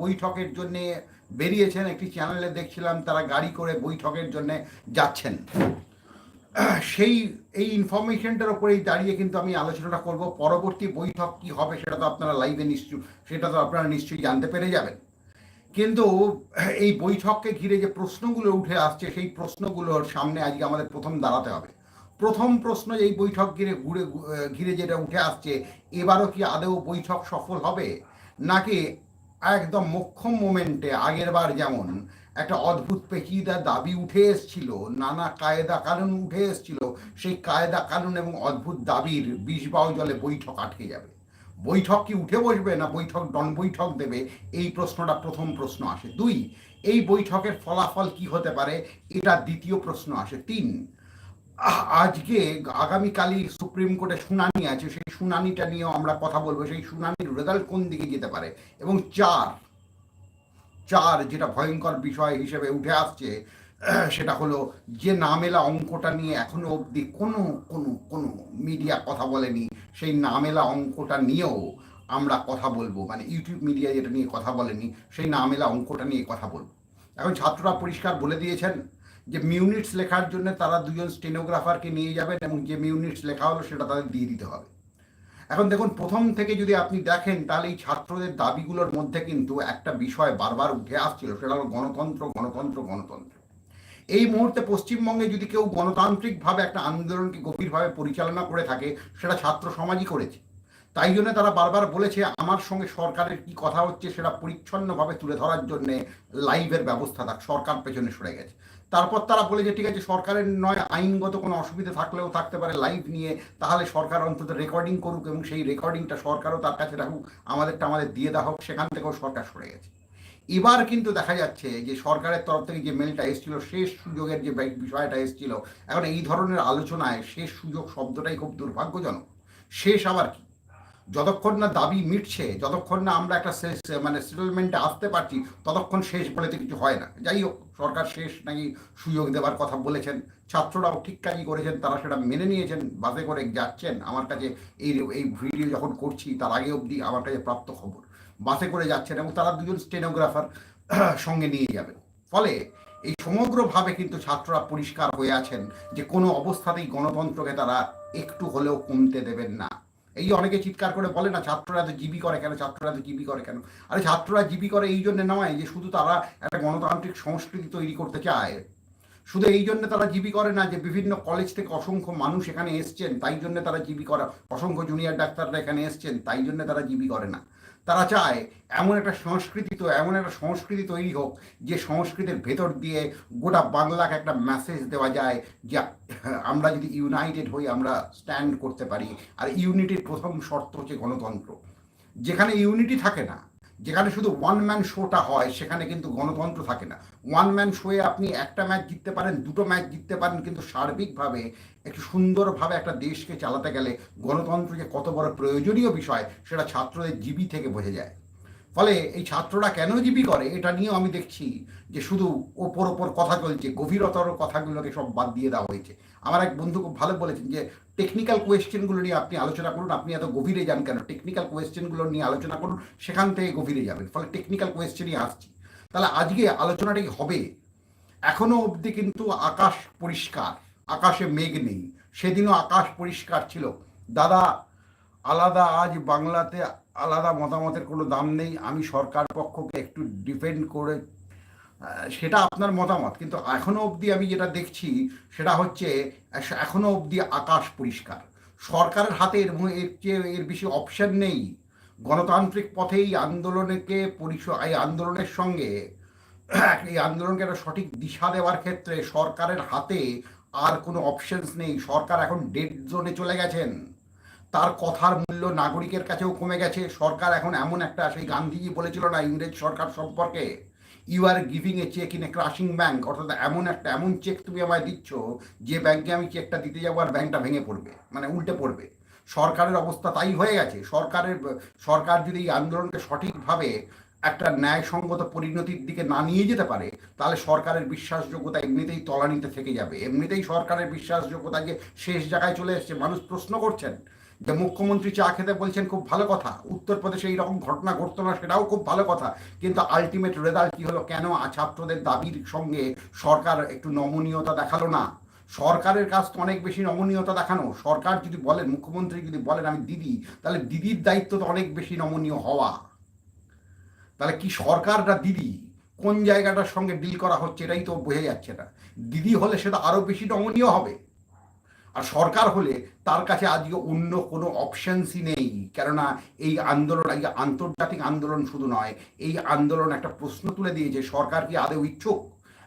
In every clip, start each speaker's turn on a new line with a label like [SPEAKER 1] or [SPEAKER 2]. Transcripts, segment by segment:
[SPEAKER 1] বৈঠকের জন্য বেরিয়েছেন, একটি চ্যানেলে দেখছিলাম তারা গাড়ি করে বৈঠকের জন্য যাচ্ছেন। সেই, এই ইনফরমেশনটার উপরেই দাঁড়িয়ে কিন্তু আমি আলোচনাটা করব। পরবর্তী বৈঠক কি হবে সেটা তো আপনারা লাইভে নিশ্চয় সেটা তো আপনারা নিশ্চয়ই জানতে পেরে যাবেন। কিন্তু এই বৈঠককে ঘিরে যে প্রশ্নগুলো উঠে আসছে, সেই প্রশ্নগুলোর সামনে আজকে আমাদের প্রথম দাঁড়াতে হবে। প্রথম প্রশ্ন এই বৈঠক ঘিরে ঘুরে, ঘিরে যেটা উঠে আসছে, এবারও কি আদৌ বৈঠক সফল হবে? নাকি একদম মোক্ষম মোমেন্টে, আগের বার যেমন একটা অদ্ভুত পেচিদা দাবি উঠে এসছিল, নানা কায়দা কানুন উঠে এসছিল, সেই কায়দা কানুন এবং অদ্ভুত দাবির বিষ বাউ জলে বৈঠক আটকে যাবে। বৈঠক কি উঠে বসবে না বৈঠক ডন বৈঠক দেবে? এই প্রশ্নটা প্রথম প্রশ্ন আসে। দুই, এই বৈঠকের ফলাফল কি হতে পারে? এটা দ্বিতীয় প্রশ্ন আসে। তিন আজকে আগামীকালই সুপ্রিম কোর্টে শুনানি আছে, সেই শুনানিটা নিয়েও আমরা কথা বলব। সেই শুনানির রেজাল্ট কোন দিকে যেতে পারে? এবং চার চার যেটা ভয়ঙ্কর বিষয় হিসেবে উঠে আসছে, সেটা হলো যে নামেলা অঙ্কটা নিয়ে এখনও অবধি কোনো কোনো কোনো মিডিয়া কথা বলেনি, সেই নামেলা অঙ্কটা নিয়েও আমরা কথা বলব। মানে ইউটিউব মিডিয়া যেটা নিয়ে কথা বলেনি, সেই নামেলা অঙ্কটা নিয়ে কথা বলব। এখন ছাত্ররা পরিষ্কার বলে দিয়েছেন যে মিউনিটস লেখার জন্য তারা দুজন স্টেনোগ্রাফারকে নিয়ে যাবেন এবং যে মিউনিটস লেখা হলো সেটা তাদের দিয়ে দিতে হবে। এখন দেখুন, প্রথম থেকে যদি আপনি দেখেন, তাহলে এই ছাত্রদের দাবিগুলোর মধ্যে কিন্তু একটা বিষয় বারবার উঠে আসছিল, সেটা হলো গণতন্ত্র গণতন্ত্র গণতন্ত্র। এই মুহূর্তে পশ্চিমবঙ্গে যদি কেউ গণতান্ত্রিকভাবে একটা আন্দোলনকে গভীরভাবে পরিচালনা করে থাকে, সেটা ছাত্র সমাজই করেছে। তাই জন্য তারা বারবার বলেছে, আমার সঙ্গে সরকারের কি কথা হচ্ছে সেটা পরিচ্ছন্নভাবে তুলে ধরার জন্যে লাইভের ব্যবস্থা থাক, সরকার পেছনে সরে গেছে। তারপর তারা বলে যে ঠিক আছে, সরকারের নয়, আইনগত কোনো অসুবিধা থাকলেও থাকতে পারে লাইভ নিয়ে, তাহলে সরকার অন্তত রেকর্ডিং করুক এবং সেই রেকর্ডিংটা সরকারও তার কাছে রাখুক, আমাদেরটা আমাদের দিয়ে দেওয়া হোক, সেখান থেকেও সরকার সরে গেছে। এবার কিন্তু দেখা যাচ্ছে যে সরকারের তরফ থেকে যে মেলটা এসেছিল, শেষ সুযোগের যে বিষয়টা এসেছিল, এখন এই ধরনের আলোচনায় শেষ সুযোগ শব্দটাই খুব দুর্ভাগ্যজনক। শেষ আবার কি? যতক্ষণ না দাবি মিটছে, যতক্ষণ না আমরা একটা শেষ মানে সেটেলমেন্টে আসতে পারছি, ততক্ষণ শেষ বলে তো কিছু হয় না। যাই হোক, সরকার শেষ নাকি সুযোগ দেওয়ার কথা বলেছেন, ছাত্ররাও ঠিক কাজই করেছেন, তারা সেটা মেনে নিয়েছেন, বাসে করে যাচ্ছেন। আমার কাছে এই এই ভিডিও যখন করছি, তার আগে অবধি আমার কাছে প্রাপ্ত খবর। বাসে করে যাচ্ছেন এবং তারা দুজন স্টেনোগ্রাফার সঙ্গে নিয়ে যাবেন। ফলে এই সমগ্রভাবে কিন্তু ছাত্ররা পরিষ্কার হয়ে আছেন যে কোনো অবস্থাতেই গণতন্ত্রকে তারা একটু হলেও কমতে দেবেন না। এই অনেকে চিৎকার করে বলে না, ছাত্ররা এত জিবি করে কেন, ছাত্ররা এত জিবি করে কেন? আরে ছাত্ররা জিবি করে এই জন্য নয় যে শুধু তারা একটা গণতান্ত্রিক সংস্কৃতি তৈরি করতে চায়। শুধু এই জন্য তারা জিবি করে না যে বিভিন্ন কলেজ থেকে অসংখ্য মানুষ এখানে এসছেন, তাই জন্য তারা জিবি করে। অসংখ্য জুনিয়র ডাক্তাররা এখানে এসছেন, তাই জন্য তারা জিবি করে না। তারা চায় এমন একটা সংস্কৃতি তো, এমন একটা সংস্কৃতি তৈরি হোক যে সংস্কৃতির ভেতর দিয়ে গোটা বাংলাকে একটা মেসেজ দেওয়া যায় যে আমরা যদি ইউনাইটেড হই, আমরা স্ট্যান্ড করতে পারি। আর ইউনিটির প্রথম শর্ত হচ্ছে গণতন্ত্র। যেখানে ইউনিটি থাকে না যেখানে শুধু ওয়ান ম্যান শোটা হয়, সেখানে কিন্তু গণতন্ত্র থাকে না। ওয়ান ম্যান শোয়ে আপনি একটা ম্যাচ জিততে পারেন, দুটো ম্যাচ জিততে পারেন, কিন্তু সার্বিকভাবে, একটু সুন্দরভাবে একটা দেশকে চালাতে গেলে গণতন্ত্র যে কত বড় প্রয়োজনীয় বিষয়, সেটা ছাত্রদের জীবী থেকে বোঝা যায়। ফলে এই ছাত্ররা কেন জীবী করে? এটা নিয়েও আমি দেখছি যে শুধু ওপর ওপর কথা চলছে, গভীরতর কথাগুলোকে সব বাদ দিয়ে দেওয়া হয়েছে। আমার এক বন্ধু খুব ভালো বলেছেন যে টেকনিক্যাল কোয়েশ্চেনগুলো নিয়ে আপনি আলোচনা করুন, আপনি এত গভীরে যান কেন? টেকনিক্যাল কোয়েশ্চেনগুলো নিয়ে আলোচনা করুন, সেখান থেকে গভীরে যাবেন। ফলে টেকনিক্যাল কোয়েশ্চেনই আসছি। তাহলে আজকে আলোচনাটাই হবে। এখনও অবধি কিন্তু আকাশ পরিষ্কার, আকাশে মেঘ নেই। সেদিনও আকাশ পরিষ্কার ছিল। দাদা, আলাদা আজ বাংলাতে আলাদা মতামতের কোনো দাম নেই। আমি সরকার পক্ষকে একটু ডিপেন্ড করে সেটা আপনার মতামত। কিন্তু এখনও অবধি আমি যেটা দেখছি, সেটা হচ্ছে এখনও অবধি আকাশ পরিষ্কার। সরকারের হাতে এর চেয়ে এর বেশি অপশন নেই। গণতান্ত্রিক পথে এই আন্দোলনকে পরিষদ এই আন্দোলনের সঙ্গে, এই আন্দোলনকে একটা সঠিক দিশা দেওয়ার ক্ষেত্রে সরকারের হাতে আর কোনো অপশনস নেই। সরকার এখন ডেড জোনে চলে গেছেন। তার কথার মূল্য নাগরিকের কাছেও কমে গেছে। সরকার এখন এমন একটা, সেই গান্ধীজি বলেছিল না, ইংরেজ সরকার সম্পর্কে you are giving a cheque in a crashing bank অর্থাৎ এমন একটা, এমন চেক তুমি আমায় দিচ্ছ, যে ব্যাংকে আমি চেকটা দিতে যাব আর ব্যাংকটা ভেঙে পড়বে মানে উল্টে পড়বে। সরকারের অবস্থা তাই হয়ে গেছে। সরকারের, সরকার যদি এই আন্দোলনকে সঠিকভাবে একটা ন্যায়সঙ্গত পরিণতির দিকে না নিয়ে যেতে পারে, তাহলে সরকারের বিশ্বাসযোগ্যতা এমনিতেই তলানিতে থেকে যাবে। এমনিতেই সরকারের বিশ্বাসযোগ্যতা যে শেষ জায়গায় চলে এসছে। মানুষ প্রশ্ন করছেন যে মুখ্যমন্ত্রী চা খেতে বলছেন, খুব ভালো কথা। উত্তরপ্রদেশে এইরকম ঘটনা ঘটতো না, সেটাও খুব ভালো কথা। কিন্তু আলটিমেট রেজাল্ট কি হলো? কেন ছাত্রদের দাবির সঙ্গে সরকার একটু নমনীয়তা দেখাল না? সরকারের কাজ তো অনেক বেশি নমনীয়তা দেখানো। সরকার যদি বলেন, মুখ্যমন্ত্রী যদি বলেন, আমি দিদি, তাহলে দিদির দায়িত্ব তো অনেক বেশি নমনীয় হওয়া। তাহলে কি সরকারটা দিদি? কোন জায়গাটার সঙ্গে ডিল করা হচ্ছে? এটাই তো বোঝা যাচ্ছে না। দিদি হলে সেটা আরও বেশি নমনীয় হবে। আর সরকার হলে তার কাছে আজকে অন্য কোনো অপশানসই নেই। কেননা এই আন্দোলন, এই আন্তর্জাতিক আন্দোলন শুধু নয়, এই আন্দোলন একটা প্রশ্ন তুলে দিয়েছে সরকার কি আদৌ ইচ্ছুক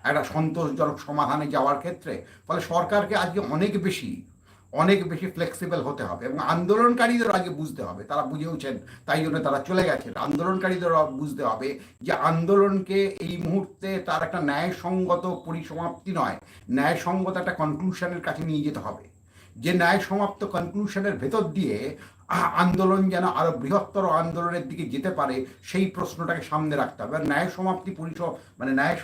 [SPEAKER 1] একটা সন্তোষজনক সমাধানে যাওয়ার ক্ষেত্রে? ফলে সরকারকে আজকে অনেক বেশি অনেক বেশি ফ্লেক্সিবল হতে হবে এবং আন্দোলনকারীদের আগে বুঝতে হবে। তারা বুঝেওছেন তাই জন্য তারা চলে গেছেন আন্দোলনকারীদের বুঝতে হবে যে আন্দোলনকে এই মুহূর্তে তার একটা ন্যায়সঙ্গত পরিসমাপ্তি নয়, ন্যায়সঙ্গত একটা কনক্লুশনের কাছে নিয়ে যেতে হবে। যে ন্যায় সমাপ্ত কনক্লুশনের ভেতর দিয়ে আন্দোলন যেন আরও বৃহত্তর আন্দোলনের দিকে যেতে পারে, সেই প্রশ্নটাকে সামনে রাখতে হবে। আর ন্যায় সমাপ্তি পরিসম মানে ন্যায়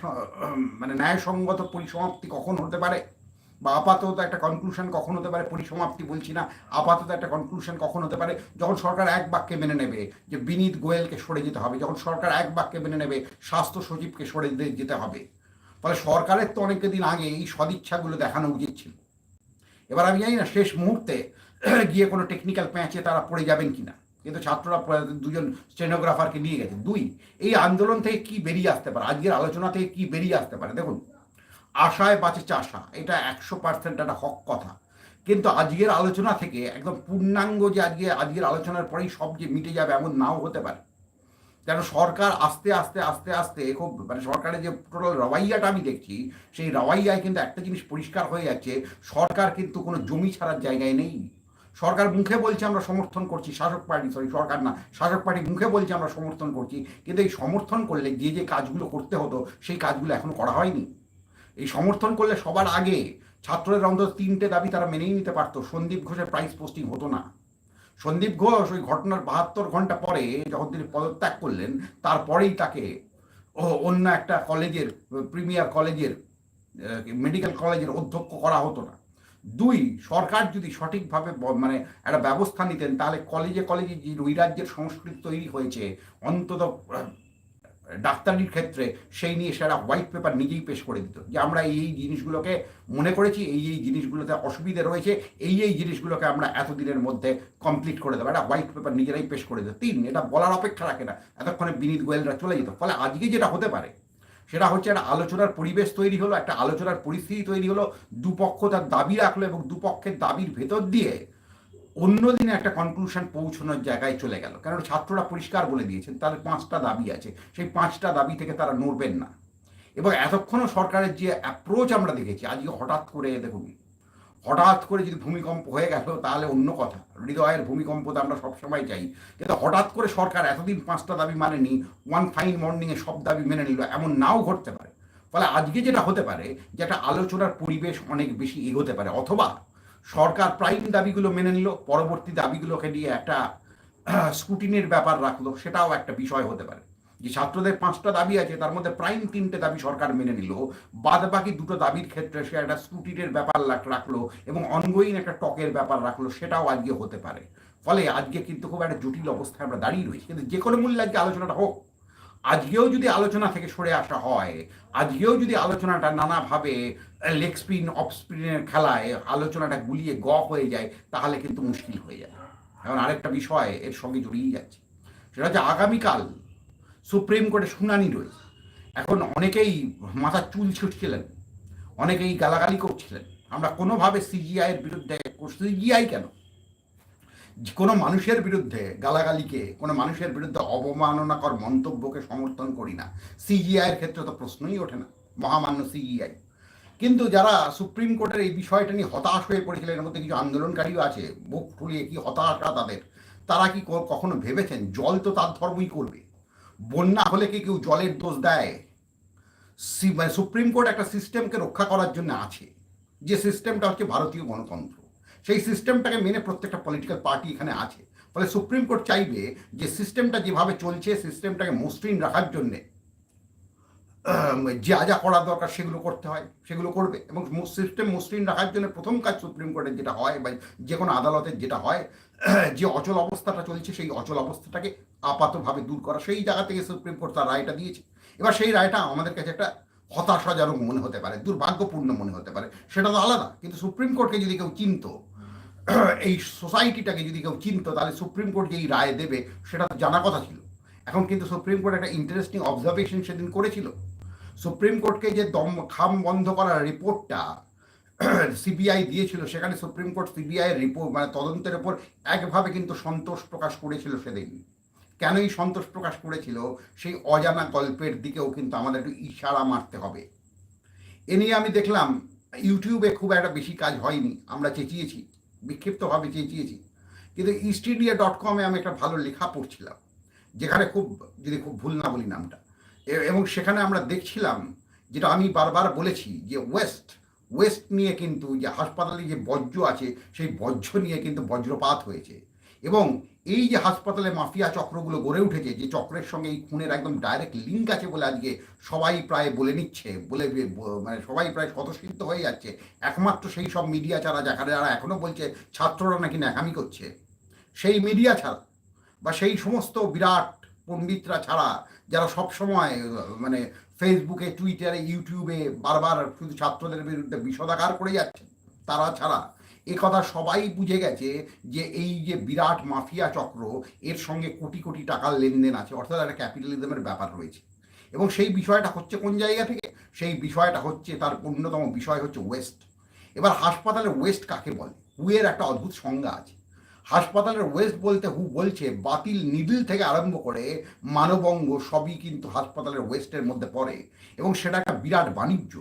[SPEAKER 1] মানে ন্যায়সঙ্গত পরিসমাপ্তি কখন হতে পারে? বা আপাতত একটা কনক্লুশন কখন হতে পারে? পরিসমাপ্তি বলছি না, আপাতত একটা কনক্লুশন কখন হতে পারে? যখন সরকার এক বাক্যে মেনে নেবে যে বিনীত গোয়েলকে সরে যেতে হবে, যখন সরকার এক বাক্যে মেনে নেবে স্বাস্থ্য সচিবকে সরে যেতে হবে। ফলে সরকারের তো অনেক দিন আগে এই সদিচ্ছাগুলো দেখানো উচিত ছিল। এবার আমি জানি না, শেষ মুহূর্তে গিয়ে কোনো টেকনিক্যাল প্যাঁচে তারা পড়ে যাবেন কিনা। কিন্তু ছাত্ররা দুজন স্টেনোগ্রাফারকে নিয়ে গেছে। দুই, এই আন্দোলন থেকে কি বেরিয়ে আসতে পারে? আজকের আলোচনা থেকে কি বেরিয়ে আসতে পারে? দেখুন, আশায় বাঁচে চাষা, এটা একশো পার্সেন্ট একটা হক কথা। কিন্তু আজকের আলোচনা থেকে একদম পূর্ণাঙ্গ যে আজকে, আজকের আলোচনার পরেই সব যে মিটে যাবে এমন নাও হতে পারে। কেন সরকার আস্তে আস্তে আস্তে আস্তে খুব মানে সরকারের যে টোটাল রওয়াইয়াটা আমি দেখছি, সেই রওয়াইয়ায় কিন্তু একটা জিনিস পরিষ্কার হয়ে যাচ্ছে, সরকার কিন্তু কোনো জমি ছাড়ার জায়গায় নেই। সরকার মুখে বলছে আমরা সমর্থন করছি, শাসক পার্টি সরি সরকার না, শাসক পার্টি মুখে বলছে আমরা সমর্থন করছি, কিন্তু এই সমর্থন করলে যে যে কাজগুলো করতে হতো, সেই কাজগুলো এখনও করা হয়নি। এই সমর্থন করলে সবার আগে ছাত্রদের অন্তত তিনটে দাবি তারা মেনেই নিতে পারতো, সন্দীপ ঘোষের প্রাইস পোস্টিং হতো না। সন্দীপ ঘোষ ওই ঘটনার বাহাত্তর ঘণ্টা পরে যখন তিনি পদত্যাগ করলেন, তারপরেই তাকে ও অন্য একটা কলেজের, প্রিমিয়ার কলেজের মেডিকেল কলেজের অধ্যক্ষ করা হতো না। দুই, সরকার যদি সঠিকভাবে মানে একটা ব্যবস্থা নিতেন, তাহলে কলেজে কলেজে যে রাজ্যের সংস্কৃতি তৈরি হয়েছে, অন্তত ডাক্তারির ক্ষেত্রে সেই নিয়ে সেরা হোয়াইট পেপার নিজেই পেশ করে দিত যে আমরা এই এই জিনিসগুলোকে মনে করেছি, এই এই জিনিসগুলোতে অসুবিধে রয়েছে, এই এই জিনিসগুলোকে আমরা এতদিনের মধ্যে কমপ্লিট করে দেবো। একটা হোয়াইট পেপার নিজেরাই পেশ করে দিত। তিন, এটা বলার অপেক্ষা রাখে না। এতক্ষণে বিনীত গোয়েলরা চলে যেত। ফলে আজকে যেটা হতে পারে, সেটা হচ্ছে একটা আলোচনার পরিবেশ তৈরি হলো, একটা আলোচনার পরিস্থিতি তৈরি হলো, দুপক্ষ তার দাবি রাখল এবং দুপক্ষের দাবির ভেতর দিয়ে অন্যদিনে একটা কনক্লুশন পৌঁছানোর জায়গায় চলে গেল। কারণ ছাত্ররা পরিষ্কার বলে দিয়েছেন তাদের পাঁচটা দাবি আছে। সেই পাঁচটা দাবি থেকে তারা নড়বেন না। এবং এতক্ষণও সরকারের যে অ্যাপ্রোচ আমরা দেখেছি, আজকে হঠাৎ করে দেখুন, হঠাৎ করে যদি ভূমিকম্প হয়ে গেল, তাহলে অন্য কথা। হৃদয়ের ভূমিকম্প তো আমরা সবসময় চাই। কিন্তু হঠাৎ করে সরকার এতদিন পাঁচটা দাবি মানেনি ওয়ান ফাইন মর্নিংয়ে সব দাবি মেনে নিল, এমন নাও ঘটতে পারে। ফলে আজকে যেটা হতে পারে, যে একটা আলোচনার পরিবেশ অনেক বেশি এগোতে পারে, অথবা সরকার প্রাইম দাবিগুলো মেনে নিল, পরবর্তী দাবিগুলোকে নিয়ে একটা স্কুটিনের ব্যাপার রাখল, সেটাও একটা বিষয় হতে পারে। যে ছাত্রদের পাঁচটা দাবি আছে, তার মধ্যে প্রাইম তিনটে দাবি সরকার মেনে নিল বাদ বাকি দুটো দাবির ক্ষেত্রে সে একটা স্কুটিনের ব্যাপার রাখল এবং অনগোয়িং একটা টকের ব্যাপার রাখল, সেটাও আজকে হতে পারে। ফলে আজকে কিন্তু খুব একটা জটিল অবস্থায় আমরা দাঁড়িয়ে রয়েছি। কিন্তু যে কোনো মূল্যে আজকে আলোচনাটা হোক আজকেও যদি আলোচনা থেকে সরে আসা হয়, আজকেও যদি আলোচনাটা নানাভাবে লেগ স্পিন অফ স্পিনের খেলায় আলোচনাটা গুলিয়ে গ হয়ে যায়, তাহলে কিন্তু মুশকিল হয়ে যায় এখন আরেকটা বিষয়, এর সঙ্গে জড়িয়ে যাচ্ছে। সেটা হচ্ছে আগামীকাল সুপ্রিম কোর্টে শুনানি রয়েছে। এখন অনেকেই মাথার চুল ছুটছিলেন, অনেকেই গালাগালি করছিলেন। আমরা কোনোভাবে সিজিআইয়ের বিরুদ্ধে সিজিআই কেন? কোনো মানুষের বিরুদ্ধে গালাগালিকে, কোনো মানুষের বিরুদ্ধে অবমাননাকর মন্তব্যকে সমর্থন করি না। সিজিআইয়ের ক্ষেত্রে তো প্রশ্নই ওঠে না, মহামান্য সিজিআই কিন্তু যারা সুপ্রিম কোর্টের এই বিষয়টা নিয়ে হতাশ হয়ে পড়েছিলেন, এর মধ্যে কিছু আন্দোলনকারীও আছে, বুক ফুলিয়ে কি হতাশা তাদের, তারা কি কখনো ভেবেছেন জল তো তার ধর্মই করবে? বন্যা হলে কি কেউ জলের দোষ দেয়? মানে সুপ্রিম কোর্ট একটা সিস্টেমকে রক্ষা করার জন্য আছে, যে সিস্টেমটা হচ্ছে ভারতীয় গণতন্ত্র। সেই সিস্টেমটাকে মেনে প্রত্যেকটা পলিটিক্যাল পার্টি এখানে আছে। ফলে সুপ্রিম কোর্ট চাইবে যে সিস্টেমটা যেভাবে চলছে সিস্টেমটাকে মসৃণ রাখার জন্যে যা যা করা দরকার সেগুলো করতে হয়, সেগুলো করবে। এবং সিস্টেম মসৃণ রাখার জন্য প্রথম কাজ সুপ্রিম কোর্টের যেটা হয়, বা যে কোনো আদালতের যেটা হয়, যে অচল অবস্থাটা চলছে, সেই অচল অবস্থাটাকে আপাতভাবে দূর করা। সেই জায়গা থেকে সুপ্রিম কোর্ট তার রায়টা দিয়েছে। এবার সেই রায়টা আমাদের কাছে একটা হতাশাজনক মনে হতে পারে, দুর্ভাগ্যপূর্ণ মনে হতে পারে। সেটা তো আলাদা। কিন্তু সুপ্রিম কোর্টকে যদি কেউ চিনত এই সোসাইটিটাকে যদি কেউ চিনত, তাহলে সুপ্রিম কোর্ট যেই রায় দেবে, সেটা জানা কথা ছিল। এখন কিন্তু সুপ্রিম কোর্ট একটা ইন্টারেস্টিং অবজারভেশন সেদিন করেছিল। সুপ্রিম কোর্টকে যে দম, খাম বন্ধ করার রিপোর্টটা সিবিআই দিয়েছিল, সেখানে সুপ্রিম কোর্ট সিবিআই রিপোর্ট মানে তদন্তের উপর একভাবে কিন্তু সন্তোষ প্রকাশ করেছিল সেদিন। কেনই সন্তোষ প্রকাশ করেছিল? সেই অজানা গল্পের দিকেও কিন্তু আমাদের একটু ইশারা মারতে হবে। এ নিয়ে আমি দেখলাম, ইউটিউবে খুব একটা বেশি কাজ হয়নি, আমরা চেঁচিয়েছি। বিক্ষিপ্তভাবে চেঁচিয়েছি। কিন্তু ইস্ট ইন্ডিয়া ডট কমে আমি একটা ভালো লেখা পড়ছিলাম, যেখানে খুব, যদি খুব ভুল না বলি নামটা। এবং সেখানে আমরা দেখছিলাম, যেটা আমি বারবার বলেছি, যে ওয়েস্ট ওয়েস্ট নিয়ে কিন্তু যে হাসপাতালে যে বজ্র আছে, সেই বজ্র নিয়ে কিন্তু বজ্রপাত হয়েছে। এবং এই যে হাসপাতালে মাফিয়া চক্রগুলো গড়ে উঠেছে, যে চক্রের সঙ্গে এই খুনের একদম ডাইরেক্ট লিঙ্ক আছে বলে আজকে সবাই প্রায় বলে নিচ্ছে, বলে মানে সবাই প্রায় স্বতঃসিদ্ধ হয়ে যাচ্ছে। একমাত্র সেই সব মিডিয়া ছাড়া যারা যারা এখনও বলছে, ছাত্ররা নাকি ন্যাকামি করছে। সেই মিডিয়া ছাড়া বা সেই সমস্ত বিরাট পণ্ডিতরা ছাড়া, যারা সবসময় মানে ফেসবুকে টুইটারে ইউটিউবে বারবার শুধু ছাত্রদের বিরুদ্ধে বিষোদাগার করে যাচ্ছে, তারা ছাড়া এ কথা সবাই বুঝে গেছে যে এই যে বিরাট মাফিয়া চক্র, এর সঙ্গে কোটি কোটি টাকার লেনদেন আছে, অর্থাৎ একটা ক্যাপিটালিজমের ব্যাপার রয়েছে। এবং সেই বিষয়টা হচ্ছে কোন জায়গা থেকে? সেই বিষয়টা হচ্ছে তার অন্যতম বিষয় হচ্ছে ওয়েস্ট এবার হাসপাতালের ওয়েস্ট কাকে বলে? হুয়ের একটা অদ্ভুত সংজ্ঞা আছে। হাসপাতালের ওয়েস্ট বলতে হু বলছে, বাতিল নিডিল থেকে আরম্ভ করে মানবঙ্গ সবই কিন্তু হাসপাতালের ওয়েস্টের মধ্যে পড়ে। এবং সেটা একটা বিরাট বাণিজ্য।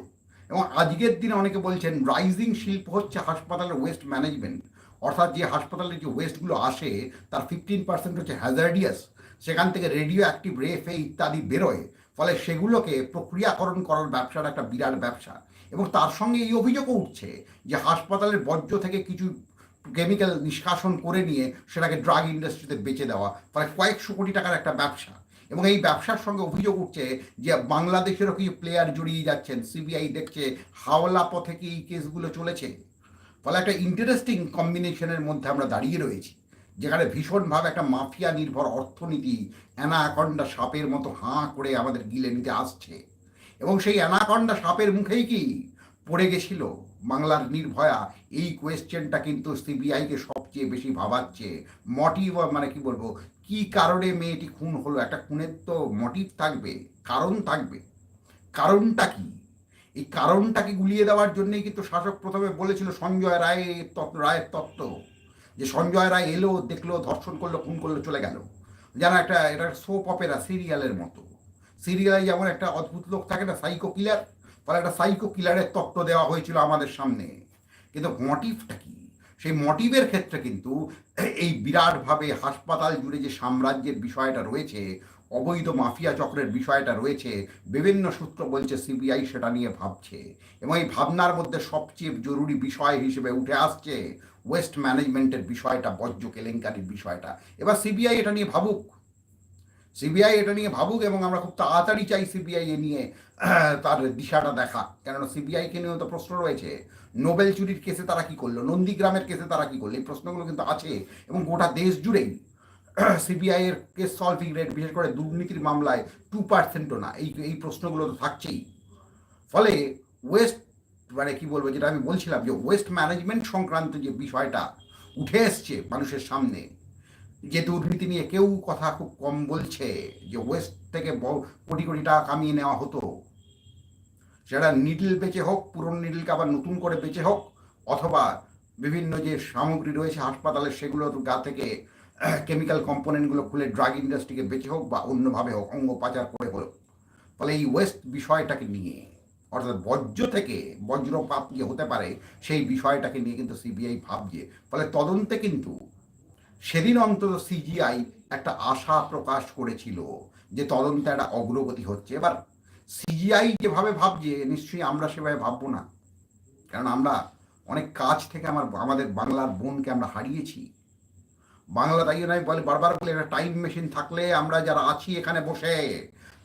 [SPEAKER 1] এবং আজকের দিনে অনেকে বলছেন রাইজিং শিল্প হচ্ছে হাসপাতালের ওয়েস্ট ম্যানেজমেন্ট অর্থাৎ যে হাসপাতালে যে ওয়েস্টগুলো আসে, তার ফিফটিন পার্সেন্ট হচ্ছে হ্যাজার্ডিয়াস সেখান থেকে রেডিও অ্যাক্টিভ রেফে ইত্যাদি বেরোয়। ফলে সেগুলোকে প্রক্রিয়াকরণ করার ব্যবসার একটা বিরাট ব্যবসা। এবং তার সঙ্গে এই অভিযোগও উঠছে যে হাসপাতালের বর্জ্য থেকে কিছু কেমিক্যাল নিষ্কাশন করে নিয়ে সেটাকে ড্রাগ ইন্ডাস্ট্রিতে বেচে দেওয়া, ফলে কয়েকশো কোটি টাকার একটা ব্যবসা। এবং এই ব্যবসার সঙ্গে অভিযোগ উঠছে যে বাংলাদেশেরও কিছু প্লেয়ার জড়িয়ে যাচ্ছেন। সিবিআই দেখছে হাওলা পথে কি এই কেসগুলো চলেছে। ফলে একটা ইন্টারেস্টিং কম্বিনেশনের মধ্যে আমরা দাঁড়িয়ে রয়েছি, যেখানে ভীষণভাবে একটা মাফিয়া নির্ভর অর্থনীতি অ্যানাকন্ডা সাপের মতো হাঁ করে আমাদের গিলে নিতে আসছে। এবং সেই অ্যানাকন্ডা সাপের মুখেই কি পড়ে গেছিল বাংলার নির্ভয়া, এই কোয়েশ্চেনটা কিন্তু সিবিআইকে সবচেয়ে বেশি ভাবাচ্ছে। মটিভ মানে কি বলব? কি কারণে মেয়েটি খুন হলো? একটা খুনের তো মোটিভ থাকবে, কারণ থাকবে। কারণটা কি? এই কারণটাকে গুলিয়ে দেওয়ার জন্যই কিন্তু শাসক প্রথমে বলেছিল সঞ্জয় রায়ের তত্ত্ব রায়ের তত্ত্ব। যে সঞ্জয় রায় এলো, দেখল, ধর্ষণ করল, খুন করল, চলে গেল। যেন একটা, এটা সোপ অপেরা সিরিয়ালের মতো। সিরিয়ালে যেমন একটা অদ্ভুত লোক থাকে না সাইকো কিলার তাহলে একটা সাইকো কিলারের তত্ত্ব দেওয়া হয়েছিল আমাদের সামনে। কিন্তু মোটিভটা কি? সেই মোটিভের ক্ষেত্রে কিন্তু এই বিরাটভাবে হাসপাতাল জুড়ে যে সাম্রাজ্যের বিষয়টা রয়েছে, অবৈধ মাফিয়া চক্রের বিষয়টা রয়েছে, বিভিন্ন সূত্র বলছে সিবিআই সেটা নিয়ে ভাবছে এবং এই ভাবনার মধ্যে সবচেয়ে জরুরি বিষয় হিসেবে উঠে আসছে ওয়েস্ট ম্যানেজমেন্টের বিষয়টা বজ্র কেলেঙ্কারির বিষয়টা। এবার সিবিআই এটা নিয়ে ভাবুক। সিবিআই এটা নিয়ে ভাবুক এবং আমরা খুব তাড়াতাড়ি চাই সিবিআই এ নিয়ে তার দিশাটা দেখা। কেননা সিবিআইকে নিয়েও তো প্রশ্ন রয়েছে। নোবেল চুরির কেসে তারা কি করল? নন্দীগ্রামের কেসে তারা কি করল? এই প্রশ্নগুলো কিন্তু আছে এবং গোটা দেশ জুড়েই। সিবিআই এর কেস সলভিং রেট বিশেষ করে দুর্নীতির মামলায় টু পার্সেন্টও না। এই এই প্রশ্নগুলো তো থাকছেই। ফলে ওয়েস্ট মানে কি বলব, যেটা আমি বলছিলাম যে ওয়েস্ট ম্যানেজমেন্ট সংক্রান্ত যে বিষয়টা উঠে এসছে মানুষের সামনে, যে দুর্নীতি নিয়ে কেউ কথা খুব কম বলছে, যে ওয়েস্ট থেকে কোটি কোটি টাকা কামিয়ে নেওয়া হতো। সেটা নিডল বেঁচে হোক, পুরনো নিডলকে আবার নতুন করে বেঁচে হোক, অথবা বিভিন্ন যে সামগ্রী রয়েছে হাসপাতালে, সেগুলো গা থেকে কেমিক্যাল কম্পোনেন্টগুলো খুলে ড্রাগ ইন্ডাস্ট্রিকে বেঁচে হোক বা অন্যভাবে হোক, অঙ্গ পাচার করে হোক। ফলে এই ওয়েস্ট বিষয়টাকে নিয়ে, অর্থাৎ বজ্র থেকে বজ্রপাত যে হতে পারে, সেই বিষয়টাকে নিয়ে কিন্তু সিবিআই ভাবছে। ফলে তদন্তে কিন্তু সেদিন অন্তত সিজিআই একটা আশা প্রকাশ করেছিল যে তদন্তে একটা অগ্রগতি হচ্ছে। এবার সিজিআই যেভাবে ভাবছে, নিশ্চয়ই আমরা সেভাবে ভাববো না। কারণ আমরা অনেক কাজ থেকে আমার আমাদের বাংলার বোনকে আমরা হারিয়েছি। বাংলা তাই জন্য আমি বলে বারবার বলে, একটা টাইম মেশিন থাকলে আমরা যারা আছি এখানে বসে,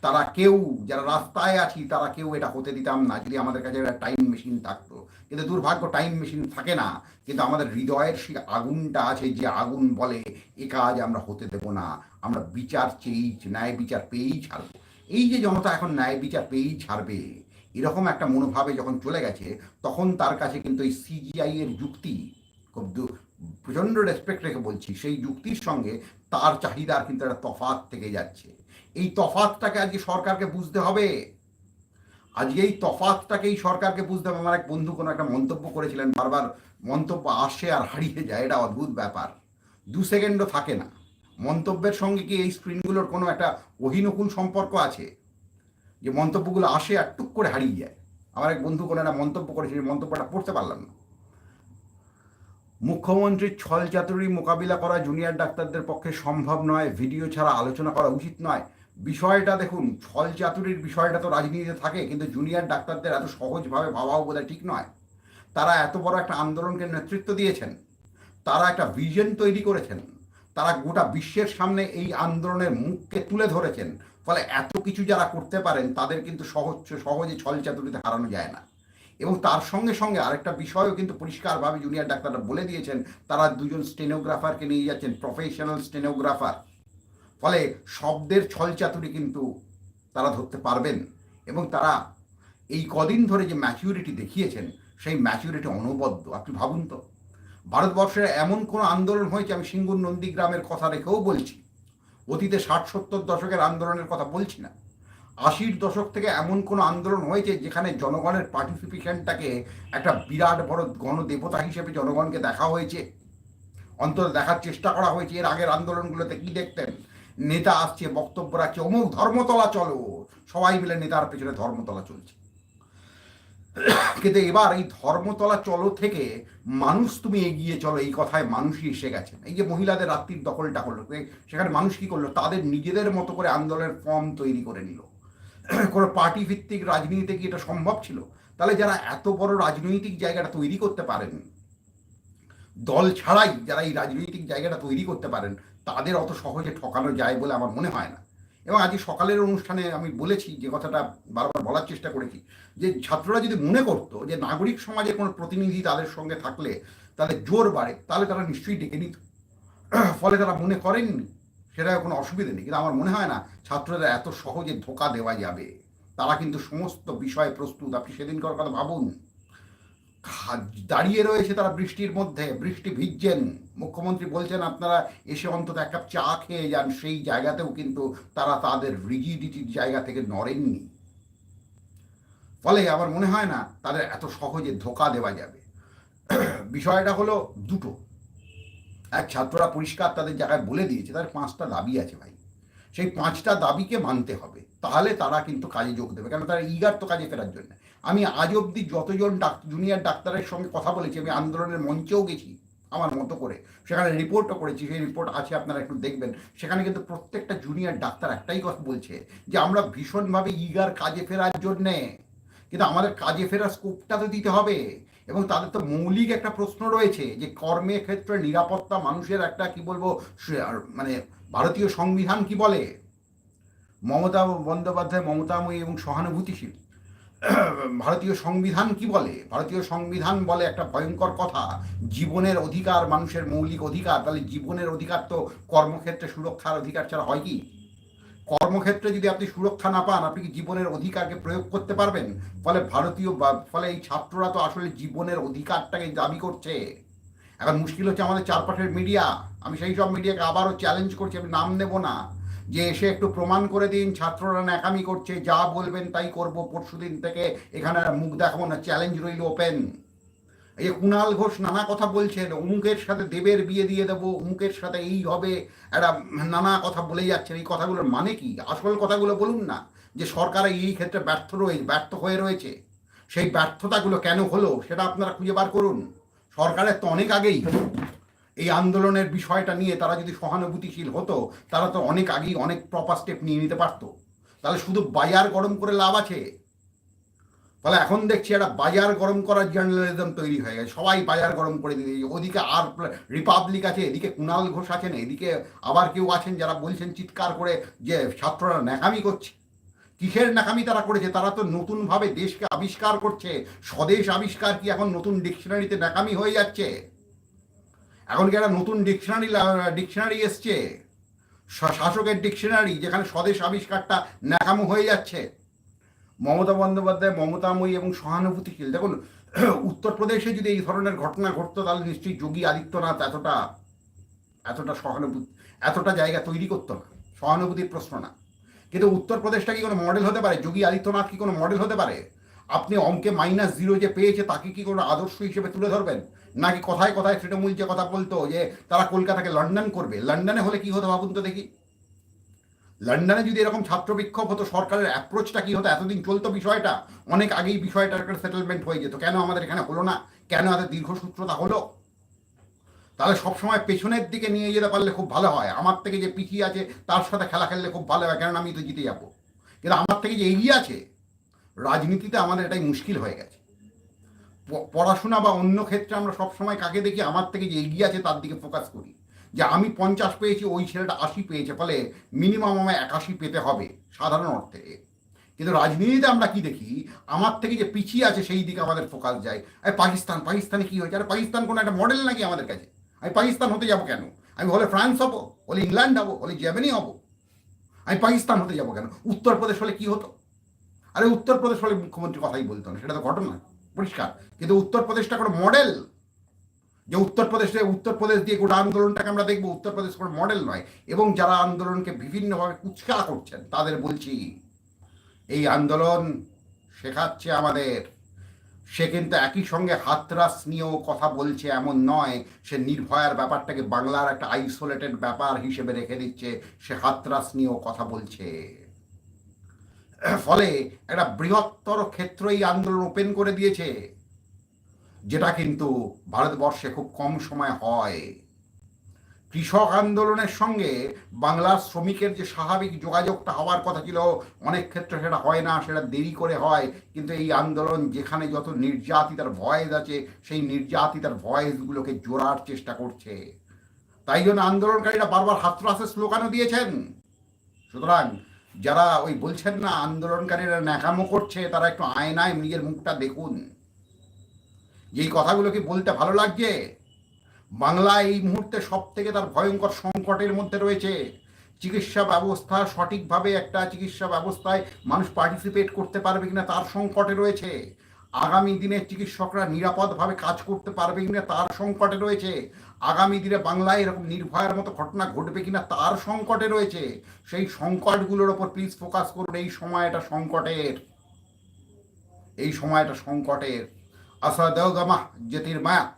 [SPEAKER 1] তারা কেউ, যারা রাস্তায় আছি, তারা কেউ এটা হতে দিতাম না। যদি আমাদের কাছে একটা টাইম মেশিন থাকতো, কিন্তু দুর্ভাগ্য টাইম মেশিন থাকে না, কিন্তু আমাদের হৃদয়ের সেই আগুনটা আছে, যে আগুন বলে, এ কাজ আমরা হতে দেব না। আমরা বিচার চেয়েই, ন্যায় বিচার পেয়েই ছাড়বো। এই যে জনতা এখন ন্যায় বিচার পেয়েই ছাড়বে, এরকম একটা মনোভাবে যখন চলে গেছে, তখন তার কাছে কিন্তু এই সিজিআই এর যুক্তি খুব প্রচণ্ড রেসপেক্ট রেখে বলছি, সেই যুক্তির সঙ্গে তার চাহিদার কিন্তু একটা তফাত থেকে যাচ্ছে। এই তফাতটাকে আজকে সরকারকে বুঝতে হবে। আজকে এই তফাতটাকেই সরকারকে বুঝতে হবে। আমার এক বন্ধু কোনো একটা মন্তব্য করেছিলেন, বারবার মন্তব্য আসে আর হারিয়ে যায়, এটা অদ্ভুত ব্যাপার। দু সেকেন্ডও থাকে না। মন্তব্যের সঙ্গে কি এই স্ক্রিনগুলোর কোনো একটা অহিনকুল সম্পর্ক আছে? যে মন্তব্যগুলো আসে আর টুক করে হারিয়ে যায়। আমার এক বন্ধু কোনো একটা মন্তব্য করেছে, সেই মন্তব্যটা পড়তে পারলাম না। মুখ্যমন্ত্রীর ছল চাতুরি মোকাবিলা করা জুনিয়র ডাক্তারদের পক্ষে সম্ভব নয় ভিডিও ছাড়া আলোচনা করা উচিত নয়। বিষয়টা দেখুন, ছল চাতুরির বিষয়টা তো রাজনীতিতে থাকে, কিন্তু জুনিয়র ডাক্তারদের এত সহজভাবে ভাবাও বোধহয় ঠিক নয়। তারা এত বড় একটা আন্দোলনকে নেতৃত্ব দিয়েছেন, তারা একটা ভিজন তৈরি করেছেন। তারা গোটা বিশ্বের সামনে এই আন্দোলনের মুখকে তুলে ধরেছেন। ফলে এত কিছু যারা করতে পারেন, তাদের কিন্তু সহজ সহজে ছল চাতুরিতে হারানো যায় না। এবং তার সঙ্গে সঙ্গে আরেকটা বিষয়ও কিন্তু পরিষ্কারভাবে জুনিয়র ডাক্তাররা বলে দিয়েছেন, তারা দুজন স্টেনোগ্রাফারকে নিয়ে যাচ্ছেন প্রফেশনাল স্টেনোগ্রাফার ফলে শব্দের ছলচাতুরি কিন্তু তারা ধরতে পারবেন। এবং তারা এই কদিন ধরে যে ম্যাচিউরিটি দেখিয়েছেন, সেই ম্যাচিউরিটি অনবদ্য। আপনি ভাবুন তো। ভারতবর্ষের এমন কোনো আন্দোলন হয়েছে আমি সিঙ্গুর নন্দীগ্রামের কথা রেখেও বলছি? অতীতে ষাট সত্তর দশকের আন্দোলনের কথা বলছি না। আশির দশক থেকে এমন কোনো আন্দোলন হয়েছে যেখানে জনগণের পার্টিসিপেশনটাকে একটা বিরাট বড় গণদেবতা হিসেবে জনগণকে দেখা হয়েছে? অন্তত দেখার চেষ্টা করা হয়েছে। এর আগের আন্দোলনগুলোতে কি দেখতেন? নেতা আসছে, বক্তব্য রাখছে, অমুক ধর্মতলা চলো। সবাই মিলে নেতার পেছনে ধর্মতলা চলছে। কিন্তু এবার এই ধর্মতলা চলো থেকে মানুষ তুমি এগিয়ে চলো, এই কথায় মানুষই এসে গেছেন এই যে মহিলাদের রাত্রির দখলটা করল সেখানে মানুষ কি করল? তাদের নিজেদের মতো করে আন্দোলনের ফর্ম তৈরি করে নিল। কোনো পার্টি ভিত্তিক রাজনীতিতে কি এটা সম্ভব ছিল? তাহলে যারা এত বড় রাজনৈতিক জায়গাটা তৈরি করতে পারেন, দল ছাড়াই যারা এই রাজনৈতিক জায়গাটা তৈরি করতে পারেন, তাদের অত সহজে ঠকানো যায় বলে আমার মনে হয় না। এবং আজকে সকালের অনুষ্ঠানে আমি বলেছি, যে কথাটা বারবার বলার চেষ্টা করেছি, যে ছাত্ররা যদি মনে করতো যে নাগরিক সমাজে কোনো প্রতিনিধি তাদের সঙ্গে থাকলে তাদের জোর বাড়ে, তাহলে তারা নিশ্চয়ই ডেকে নিত। ফলে তারা মনে করেননি সেটা কোনো অসুবিধা নেই। কিন্তু আমার মনে হয় না ছাত্রদের এত সহজে ধোকা দেওয়া যাবে। তারা কিন্তু সমস্ত বিষয়ে প্রস্তুত, আপনি সেদিনকার কথা ভাবুন। দাঁড়িয়ে রয়েছে তারা বৃষ্টির মধ্যে, বৃষ্টি ভিজছেন। মুখ্যমন্ত্রী বলছেন, আপনারা এসে অন্তত এক কাপ চা খেয়ে যান, সেই জায়গাতেও কিন্তু তারা তাদের রিজিডিটির জায়গা থেকে নড়েননি। ফলে আমার মনে হয় না, তাদের এত সহজে ধোকা দেওয়া যাবে। বিষয়টা হলো দুটো। এক, ছাত্ররা পরিষ্কার তাদের জায়গায় বলে দিয়েছে, তাদের পাঁচটা দাবি আছে ভাই। সেই পাঁচটা দাবিকে মানতে হবে। তাহলে তারা কিন্তু কাজে যোগ দেবে। কেন? তারা ইগার তো কাজে ফেরার জন্য। আমি আজ অবধি যতজন ডাক্তার জুনিয়র ডাক্তারের সঙ্গে কথা বলেছি, আমি আন্দোলনের মঞ্চেও গেছি আমার মতো করে। সেখানে রিপোর্টও করেছি, সেই রিপোর্ট আছে, আপনারা একটু দেখবেন। সেখানে কিন্তু প্রত্যেকটা জুনিয়র ডাক্তার একটাই কথা বলছে যে, আমরা ভীষণভাবে ইগার কাজে ফেরার জন্যে। কিন্তু আমাদের কাজে ফেরার স্কোপটা তো দিতে হবে। এবং তাদের তো মৌলিক একটা প্রশ্ন রয়েছে যে, কর্মের ক্ষেত্রে নিরাপত্তা মানুষের একটা, কি বলব মানে ভারতীয় সংবিধান কি বলে? মমতা বন্দ্যোপাধ্যায় মমতাময়ী এবং সহানুভূতিশীল। ভারতীয় সংবিধান কি বলে? ভারতীয় সংবিধান বলে একটা ভয়ঙ্কর কথা। জীবনের অধিকার, মানুষের মৌলিক অধিকার, তাহলে জীবনের অধিকার তো কর্মক্ষেত্রে সুরক্ষার অধিকার ছাড়া হয় কি? কর্মক্ষেত্রে যদি আপনি সুরক্ষা না পান, আপনি কি জীবনের অধিকারকে প্রয়োগ করতে পারবেন? ফলে ভারতীয় ফলে এই ছাত্ররা তো আসলে জীবনের অধিকারটাকে দাবি করছে। এখন মুশকিল হচ্ছে আমাদের চারপাশের মিডিয়া আমি সেই সব মিডিয়াকে আবারও চ্যালেঞ্জ করছি, আমি নাম নেব না। যে এসে একটু প্রমাণ করে দিন, ছাত্ররা ন্যাকামি করছে, যা বলবেন তাই করব পরশু দিন থেকে এখানে মুখ দেখাবো না চ্যালেঞ্জ রইল ওপেন এই কুণাল ঘোষ নানা কথা বলছেন, অমুকের সাথে দেবের বিয়ে দিয়ে দেবো, অমুকের সাথে এই হবে, একটা নানা কথা বলে যাচ্ছেন, এই কথাগুলোর মানে কি? আসল কথাগুলো বলুন না, যে সরকার এই ক্ষেত্রে ব্যর্থ রয়ে, ব্যর্থ হয়ে রয়েছে। সেই ব্যর্থতাগুলো কেন হলো, সেটা আপনারা খুঁজে বার করুন। সরকারের তো অনেক আগেই। এই আন্দোলনের বিষয়টা নিয়ে তারা যদি সহানুভূতিশীল হতো, তারা তো অনেক আগেই অনেক প্রপার স্টেপ নিয়ে নিতে পারতো। তাহলে শুধু বাজার গরম করে লাভ আছে? তাহলে এখন দেখছি একটা বাজার গরম করার জার্নালিজম তৈরি হয়ে গেছে। সবাই বাজার গরম করে দিতে ওদিকে আর রিপাবলিক আছে, এদিকে কুণাল ঘোষ আছেন, এদিকে আবার কেউ আছেন যারা বলছেন চিৎকার করে যে ছাত্ররা ন্যাকামি করছে। কিসের নাকামি তারা করেছে? তারা তো নতুনভাবে দেশকে আবিষ্কার করছে। স্বদেশ আবিষ্কার কি এখন নতুন ডিকশনারিতে নাকামি হয়ে যাচ্ছে? এখন কি একটা নতুন ডিকশনারি ডিকশনারি এসছে? শাসকের ডিকশনারি যেখানে স্বদেশ আবিষ্কারটা ন্যাকামো হয়ে যাচ্ছে। মমতা বন্দ্যোপাধ্যায়, মমতাময়ী এবং সহানুভূতিশীল দেখুন, উত্তরপ্রদেশে যদি এই ধরনের ঘটনা ঘটতো, তাহলে নিশ্চয়ই যোগী আদিত্যনাথ এতটা এতটা সহানুভূতি, এতটা জায়গা তৈরি করতো না। সহানুভূতির প্রশ্ন না। কিন্তু উত্তরপ্রদেশটা কি কোনো মডেল হতে পারে? যোগী আদিত্যনাথ কি কোনো মডেল হতে পারে? আপনি অঙ্কে মাইনাস জিরো যে পেয়েছে, তাকে কি কোনো আদর্শ হিসেবে তুলে ধরবেন? নাকি কথায় কথায় তৃণমূল যে কথা বলতো যে তারা কলকাতাকে লন্ডন করবে? লন্ডনে হলে কি হতো ভাবুন তো দেখি। লন্ডনে যদি এরকম ছাত্র বিক্ষোভ হতো, সরকারের অ্যাপ্রোচটা কি হতো? এতদিন চলতো বিষয়টা? অনেক আগেই বিষয়টার একটা সেটেলমেন্ট হয়ে যেত। কেন আমাদের এখানে হলো না? কেন এত দীর্ঘসূত্রতা হলো? তাহলে সবসময় পেছনের দিকে নিয়ে যেতে পারলে খুব ভালো হয়। আমার থেকে যে পিছিয়ে আছে, তার সাথে খেলা খেললে খুব ভালো হয়। কেননা আমি তো জিতে যাব। কিন্তু আমার থেকে যে এগিয়ে আছে, রাজনীতিতে আমাদের এটাই মুশকিল হয়ে গেছে। পড়াশোনা বা অন্য ক্ষেত্রে আমরা সবসময় কাকে দেখি, আমার থেকে যে এগিয়ে আছে তার দিকে ফোকাস করি। যে আমি পঞ্চাশ পেয়েছি, ওই ছেলেটা আশি পেয়েছে, ফলে মিনিমাম আমায় একাশি পেতে হবে, সাধারণ অর্থে। কিন্তু রাজনীতিতে আমরা কি দেখি, আমার থেকে যে পিছিয়ে আছে সেই দিকে আমাদের ফোকাস যায়। এই পাকিস্তান, পাকিস্তানে কি হয়েছে? আরে পাকিস্তান কোনো একটা মডেল নাকি আমাদের কাছে? আমি পাকিস্তান হতে যাব কেন? আমি হলে ফ্রান্স হব, হলে ইংল্যান্ড হব, হলে জার্মানি হব? আমি পাকিস্তান হতে যাব কেন? উত্তরপ্রদেশ হলে কি হতো? আরে উত্তরপ্রদেশ হলে মুখ্যমন্ত্রী কথাই বলতো না, সেটা তো ঘটনা। পরিষ্কার। কিন্তু উত্তরপ্রদেশটা কোনো মডেল যে উত্তরপ্রদেশে, উত্তরপ্রদেশ দিয়ে গোটা আন্দোলনটাকে আমরা দেখব, উত্তরপ্রদেশ কোনো মডেল নয়। এবং যারা আন্দোলনকে বিভিন্নভাবে কুচকা করছেন, তাদের বলছি, এই আন্দোলন শেখাচ্ছে আমাদের। সে কিন্তু একই সঙ্গে হাতরাস নিয়েও কথা বলছে, এমন নয়, সে নির্ভয়ার ব্যাপারটাকে বাংলার একটা আইসোলেটেড ব্যাপার হিসেবে রেখে দিচ্ছে, সে হাতরাস নিয়েও কথা বলছে। ফলে একটা বৃহত্তর ক্ষেত্র এই আন্দোলন ওপেন করে দিয়েছে, যেটা কিন্তু ভারতবর্ষে খুব কম সময় হয়। কৃষক আন্দোলনের সঙ্গে বাংলার শ্রমিকের যে স্বাভাবিক যোগাযোগটা হওয়ার কথা ছিল, অনেক ক্ষেত্রে সেটা হয় না, সেটা দেরি করে হয়, কিন্তু এই আন্দোলন যেখানে যত নির্যাতিতার ভয়েস আছে, সেই নির্যাতিতার ভয়েসগুলোকে জোড়ার চেষ্টা করছে। তাই জন্য আন্দোলনকারীরা বারবার হাতরাসের স্লোগানও দিয়েছেন। সুতরাং যারা ওই বলছেন না আন্দোলনকারীরা ন্যাকামো করছে, তারা একটু আয়নায় নিজের মুখটা দেখুন। যেই কথাগুলো কি বলতে ভালো লাগছে বাংলা এই মুহূর্তে সব থেকে তার ভয়ঙ্কর সংকটের মধ্যে রয়েছে। চিকিৎসা ব্যবস্থা সঠিকভাবে একটা চিকিৎসা ব্যবস্থায় মানুষ পার্টিসিপেট করতে পারবে কিনা তার সংকটে রয়েছে। আগামী দিনে চিকিৎসকরা নিরাপদভাবে কাজ করতে পারবে কিনা তার সংকটে রয়েছে। আগামী দিনে বাংলায় এরকম নির্ভয়ের মতো ঘটনা ঘটবে কিনা তার সংকটে রয়েছে। সেই সংকটগুলোর ওপর প্লিজ ফোকাস করুন, এই সময়টা সংকটের। এই সময়টা সংকটের। আসাদগমা জ্যোতির্মায়া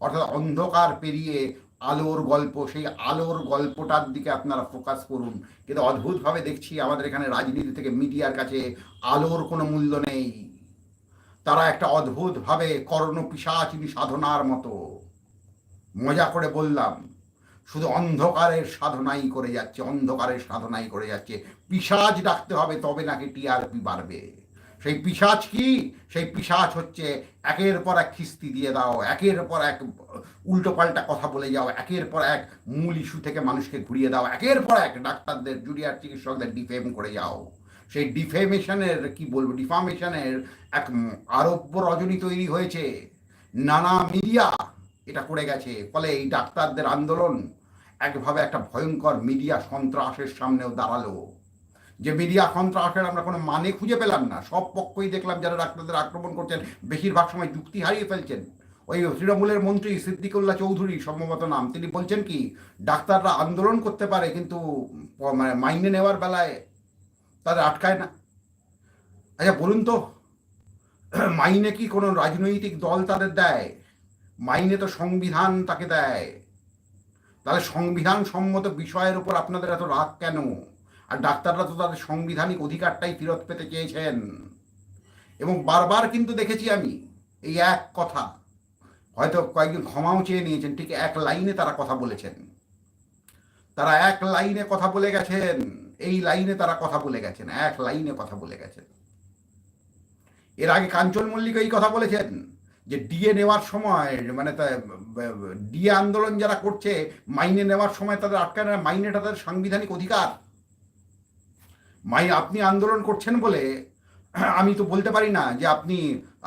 [SPEAKER 1] অর্থাৎ অন্ধকার পেরিয়ে আলোর গল্প, সেই আলোর গল্পটার দিকে আপনারা ফোকাস করুন। কিন্তু অদ্ভুতভাবে দেখছি আমাদের এখানে রাজনীতি থেকে মিডিয়ার কাছে আলোর কোনো মূল্য নেই। তারা একটা অদ্ভুতভাবে কর্ণ পিসাচিনী সাধনার মতো। মজা করে বললাম, শুধু অন্ধকারের সাধনাই করে যাচ্ছে, অন্ধকারের সাধনাই করে যাচ্ছে। পিসাজ ডাকতে হবে তবে নাকি টিআরপি বাড়বে। সেই পিসাজ কি? সেই পিসাজ হচ্ছে একের পর এক খিস্তি দিয়ে দাও, একের পর এক উল্টো পাল্টা কথা বলে যাও, একের পর এক মূল ইস্যু থেকে মানুষকে ঘুরিয়ে দাও, একের পর এক ডাক্তারদের জুনিয়র চিকিৎসকদের ডিফেম করে যাও। সেই ডিফেমেশনের, কি বলব, ডিফামেশনের এক আরব্য রজনী তৈরি হয়েছে। নানা মিডিয়া এটা করে গেছে, ফলে এই ডাক্তারদের আন্দোলন একভাবে একটা ভয়ঙ্কর মিডিয়া সন্ত্রাসের সামনেও দাঁড়াল। যে মিডিয়া সন্ত্রাসের আমরা কোনো মানে খুঁজে পেলাম না, সব পক্ষই দেখলাম যারা ডাক্তারদের আক্রমণ করছেন, বেশিরভাগ সময় যুক্তি হারিয়ে ফেলছেন। ওই তৃণমূলের মন্ত্রী সিদ্দিকুল্লাহ চৌধুরী সম্ভবত নাম, তিনি বলছেন কি, ডাক্তাররা আন্দোলন করতে পারে, কিন্তু মানে মাইনে নেওয়ার বেলায় তাদের আটকায় না। আচ্ছা বলুন তো, মাইনে কি কোনো রাজনৈতিক দল তাদের দেয়? মাইনে তো সংবিধান তাকে দেয়। তাহলে সংবিধান সম্মত বিষয়ের উপর আপনাদের এত রাগ কেন? আর ডাক্তাররা তো তাদের সাংবিধানিক অধিকারটাই ফেরত পেতে চেয়েছেন। এবং বারবার কিন্তু দেখেছি আমি এই এক কথা। হয়তো কয়েকজন ক্ষমাও চেয়ে নিয়েছেন, ঠিক এক লাইনে তারা কথা বলেছেন। তারা এক লাইনে কথা বলে গেছেন। এই লাইনে তারা কথা বলে গেছেন, এক লাইনে কথা বলে গেছেন। এর আগে কাঞ্চন মল্লিক এই কথা বলেছেন যে, ডিএ নেওয়ার সময় মানে ডিএ আন্দোলন যারা করছে, মাইনে নেওয়ার সময় তাদের আটকায় না, মাইনেটা তাদের সাংবিধানিক অধিকার। মাই আপনি আন্দোলন করছেন বলে, আমি তো বলতে পারি না যে আপনি,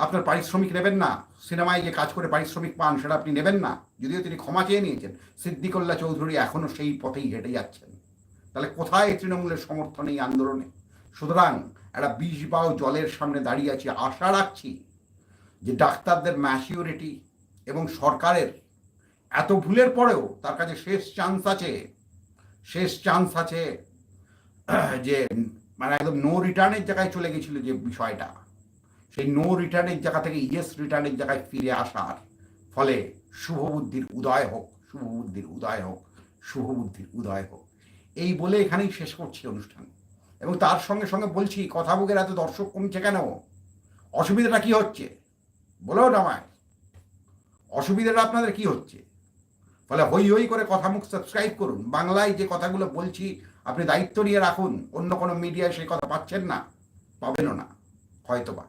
[SPEAKER 1] আপনার পারিশ্রমিক নেবেন না। সিনেমায় যে কাজ করে পারিশ্রমিক পান, সেটা আপনি নেবেন না। যদিও তিনি ক্ষমা চেয়ে নিয়েছেন। সিদ্দিকুল্লাহ চৌধুরী এখনও সেই পথেই হেঁটে যাচ্ছেন তাহলে কোথায় তৃণমূলের সমর্থন এই আন্দোলনে? সুতরাং একটা বিষ বাও জলের সামনে দাঁড়িয়ে আছি, আশা রাখছি যে ডাক্তারদের ম্যাচিউরিটি এবং সরকারের এত ভুলের পরেও তার কাছে শেষ চান্স আছে, শেষ চান্স আছে যে মানে একদম নো রিটার্নের জায়গায় চলে গেছিল যে বিষয়টা। সেই নো রিটার্নের জায়গা থেকে ইয়েস রিটার্নের জায়গায় ফিরে আসার ফলে শুভবুদ্ধির উদয় হোক, শুভবুদ্ধির উদয় হোক, শুভবুদ্ধির উদয় হোক। এই বলে এখানেই শেষ করছি অনুষ্ঠান। এবং তার সঙ্গে সঙ্গে বলছি কথা বুকের এত দর্শক কমছে কেন? অসুবিধাটা কি হচ্ছে? বলেও আমায়। অসুবিধাটা আপনাদের কি হচ্ছে? ফলে হই হই করে কথা মুখ সাবস্ক্রাইব করুন। বাংলায় যে কথাগুলো বলছি, আপনি দায়িত্ব নিয়ে রাখুন। অন্য কোনো মিডিয়ায় সেই কথা পাচ্ছেন না, পাবেনও না, হয়তোবা।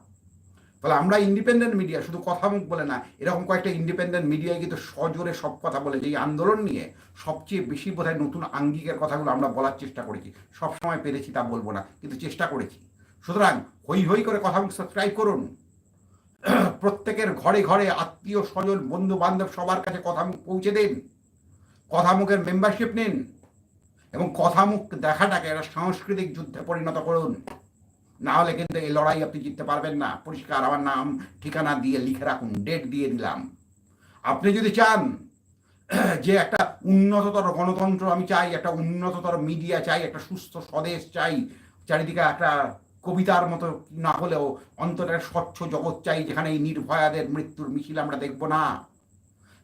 [SPEAKER 1] ফলে আমরা ইন্ডিপেন্ডেন্ট মিডিয়া শুধু কথা মুখ বলে না, এরকম কয়েকটা ইন্ডিপেন্ডেন্ট মিডিয়ায় কিন্তু সজোরে সব কথা বলে। যে আন্দোলন নিয়ে সবচেয়ে বেশি বোধহয় নতুন আঙ্গিকের কথাগুলো আমরা বলার চেষ্টা করেছি, সব সময় পেরেছি তা বলব না, কিন্তু চেষ্টা করেছি। সুতরাং হই হই করে কথা মুখ সাবস্ক্রাইব করুন। প্রত্যেকের ঘরে ঘরে আত্মীয় স্বজন, বন্ধু বান্ধব সবার কাছে কথা মুখ পৌঁছে দিন, কথা মুখের মেম্বারশিপ নিন, এবং কথা মুখ দেখাটাকে একটা সাংস্কৃতিক যুদ্ধে পরিণত করুন। না হলে কিন্তু এই লড়াই আপনি জিততে পারবেন না। পরিষ্কার, আমার নাম, ঠিকানা দিয়ে লিখে রাখুন ডেট দিয়ে দিলাম। আপনি যদি চান, যে একটা উন্নততর গণতন্ত্র আমি চাই, একটা উন্নততর মিডিয়া চাই, একটা সুস্থ স্বদেশ চাই, চারিদিকে একটা কবিতার মতো না হলেও একটা স্বচ্ছ জগৎ চাই, যেখানে এই নির্ভয়াদের মৃত্যুর মিছিল আমরা দেখব না।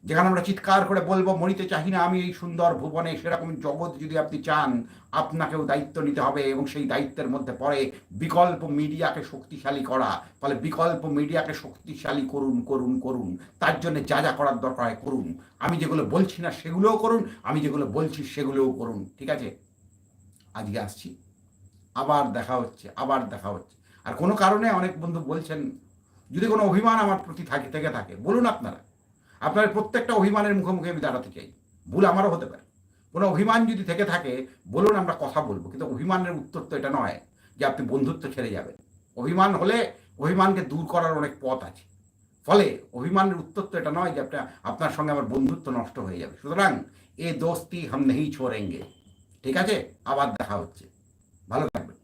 [SPEAKER 1] যেখানে আমরা চিৎকার করে বলব, মরিতে চাহি না আমি এই সুন্দর ভুবনে, সেরকম জগৎ যদি আপনি চান, আপনাকেও দায়িত্ব নিতে হবে এবং সেই দায়িত্বের মধ্যে পড়ে বিকল্প মিডিয়াকে শক্তিশালী করা। ফলে বিকল্প মিডিয়াকে শক্তিশালী করুন করুন করুন। তার জন্য যা যা করার দরকার হয় করুন। আমি যেগুলো বলছি না সেগুলোও করুন, আমি যেগুলো বলছি সেগুলোও করুন, ঠিক আছে? আজকে আসছি। আবার দেখা হচ্ছে, আবার দেখা হচ্ছে। আর কোনো কারণে অনেক বন্ধু বলছেন, যদি কোনো অভিমান আমার প্রতি থাকে, থেকে থাকে, বলুন আপনারা। আপনার প্রত্যেকটা অভিমানের মুখোমুখি আমি দাঁড়াতে চাই। ভুল আমারও হতে পারে। কোনো অভিমান যদি থেকে থাকে, বলুন আমরা কথা বলব, কিন্তু অভিমানের উত্তর তো এটা নয় যে আপনি বন্ধুত্ব ছেড়ে যাবেন। অভিমান হলে অভিমানকে দূর করার অনেক পথ আছে। ফলে অভিমানের উত্তর তো এটা নয় যে আপনার আপনার সঙ্গে আমার বন্ধুত্ব নষ্ট হয়ে যাবে। সুতরাং এ দোস্তি হাম নেই ছোড়েঙ্গে। ঠিক আছে? আবার দেখা হচ্ছে। ভালো থাকবেন।